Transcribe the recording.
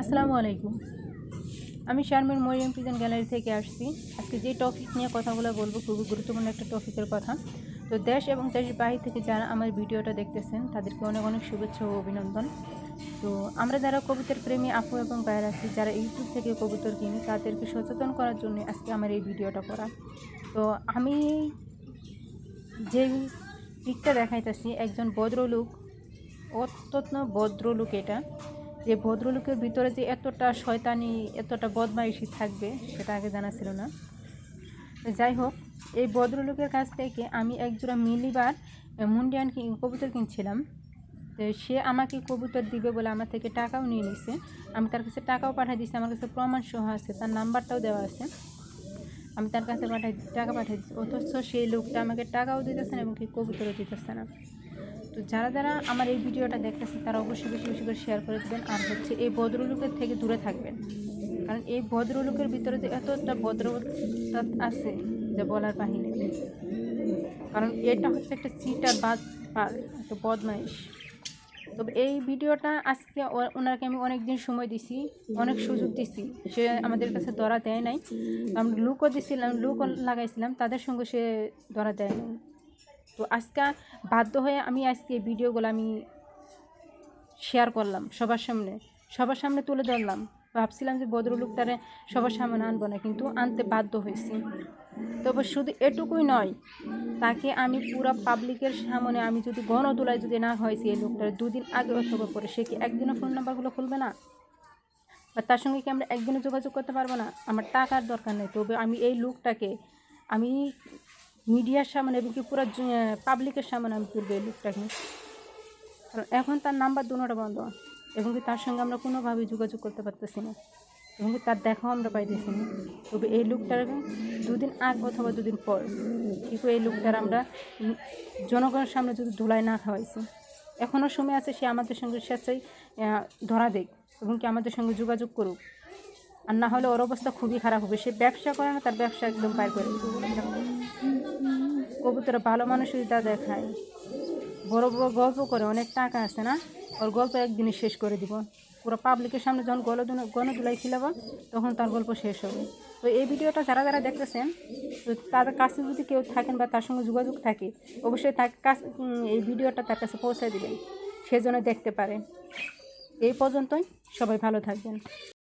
আসসালামু আলাইকুম। আমি শারমিন মরিয়াম প্রিজন গ্যালারি থেকে আসছি। আজকে যে টপিক নিয়ে কথাগুলো বলব খুবই গুরুত্বপূর্ণ একটা টপিকের কথা। তো দেশ এবং দেশের বাইরে থেকে যারা আমার ভিডিওটা দেখতেছেন, তাদেরকে অনেক অনেক শুভেচ্ছা ও অভিনন্দন। তো আমরা যারা কবিতার প্রেমী, আপু এবং বাইরে আছি, যারা ইউটিউব থেকে কবুতর কিনি, তাদেরকে সচেতন করার জন্য আজকে আমার এই ভিডিওটা করা। তো আমি যে পিকটা দেখাইতেছি, একজন ভদ্রলোক, অত্যন্ত ভদ্রলোক এটা। যে ভদ্রলোকের ভিতরে যে এতটা শয়তানি, এতটা বদমাইশি থাকবে, সেটা আগে জানা ছিল না। যাই হোক, এই ভদ্রলোকের কাছ থেকে আমি একজোড়া মিলিবার মুন্ডিয়ান কবুতর কিনছিলাম। তো সে আমাকে কবুতর দিবে বলে আমার থেকে টাকাও নিয়ে নিছে। আমি তার কাছে টাকাও পাঠিয়ে দিয়েছি আমার কাছে প্রমাণ সহ আছে, তার নাম্বারটাও দেওয়া আছে। আমি তার কাছে পাঠাই, টাকা পাঠিয়ে দিচ্ছি অথচ সেই লোকটা আমাকে টাকাও দিতেছে না এবং কি কবুতরও দিতেছে না। তো যারা যারা আমার এই ভিডিওটা দেখতেছেন, তারা অবশ্যই বেশি বেশি করে শেয়ার করে দেবেন আর হচ্ছে এই ভদ্রলোকের থেকে দূরে থাকবেন। কারণ এই ভদ্রলোকের ভিতরে যে এতটা ভদ্রতা আছে, যা বলার বাহিনী। কারণ এটা হচ্ছে একটা চিটার বাদ একটা বদমাইশ। তবে এই ভিডিওটা আজকে ওনাকে আমি অনেক দিন সময় দিছি, অনেক সুযোগ দিছি। সে আমাদের কাছে ধরা দেয় নাই। আমি লুকও দিছিলাম লুকও লাগাইছিলাম, তাদের সঙ্গে সে ধরা দেয় নাই। তো আজকে বাধ্য হয়ে আমি আজকে ভিডিওগুলো আমি শেয়ার করলাম সবার সামনে। সবার সামনে তুলে ধরলাম। ভাবছিলাম যে ভদ্রলোকটারে সবার সামনে আনব না, কিন্তু আনতে বাধ্য হয়েছি। তবে শুধু এটুকুই নয়, তাকে আমি পুরো পাবলিকের সামনে আমি যদি গণতোলায় যদি না হয়েছি এই লোকটার দুদিন আগে অথবা পরে, সে কি একদিনও ফোন নাম্বারগুলো খুলবে না? বা তার সঙ্গে কি আমরা একদিনে যোগাযোগ করতে পারব না? আমার টাকার দরকার নেই। তবে আমি এই লোকটাকে আমি মিডিয়ার সামনে এবং কি পুরো পাবলিকের সামনে আমি তুলবো এই লোকটাকে। কারণ এখন তার নাম্বার দুটোটা বন্ধ। এবং কি তার সঙ্গে আমরা কোনোভাবেই যোগাযোগ করতে পারতেছি না। এবং কি তার দেখাও আমরা পাইতেছি না। তবে এই লোকটার দুদিন আগ অথবা দুদিন পর কিন্তু এই লোকটার আমরা জনগণের সামনে যদি ধুলাই না খাওয়াইছি এখনও সময় আছে সে আমাদের সঙ্গে স্বেচ্ছায় ধরা দেখ এবং কি আমাদের সঙ্গে যোগাযোগ করুক। আর না হলে ওর অবস্থা খুবই খারাপ হবে। সে ব্যবসা করে না, তার ব্যবসা একদম পার করে কবুতরা ভালো মানুষ তা দেখায়। বড় বড় গল্প করে অনেক টাকা আছে না? ওর গল্প একদিনে শেষ করে দিব। পুরো পাবলিকের সামনে যখন গণদুলা গণদুলাই খিলাব তখন তার গল্প শেষ হবে। তো এই ভিডিওটা যারা যারা দেখতেছেন, তো তাদের কাছে যদি কেউ থাকেন বা তার সঙ্গে যোগাযোগ থাকে, অবশ্যই তার কাছে এই ভিডিওটা তার কাছে পৌঁছে দিবেন। সে যেন দেখতে পারে। এই পর্যন্তই। সবাই ভালো থাকবেন।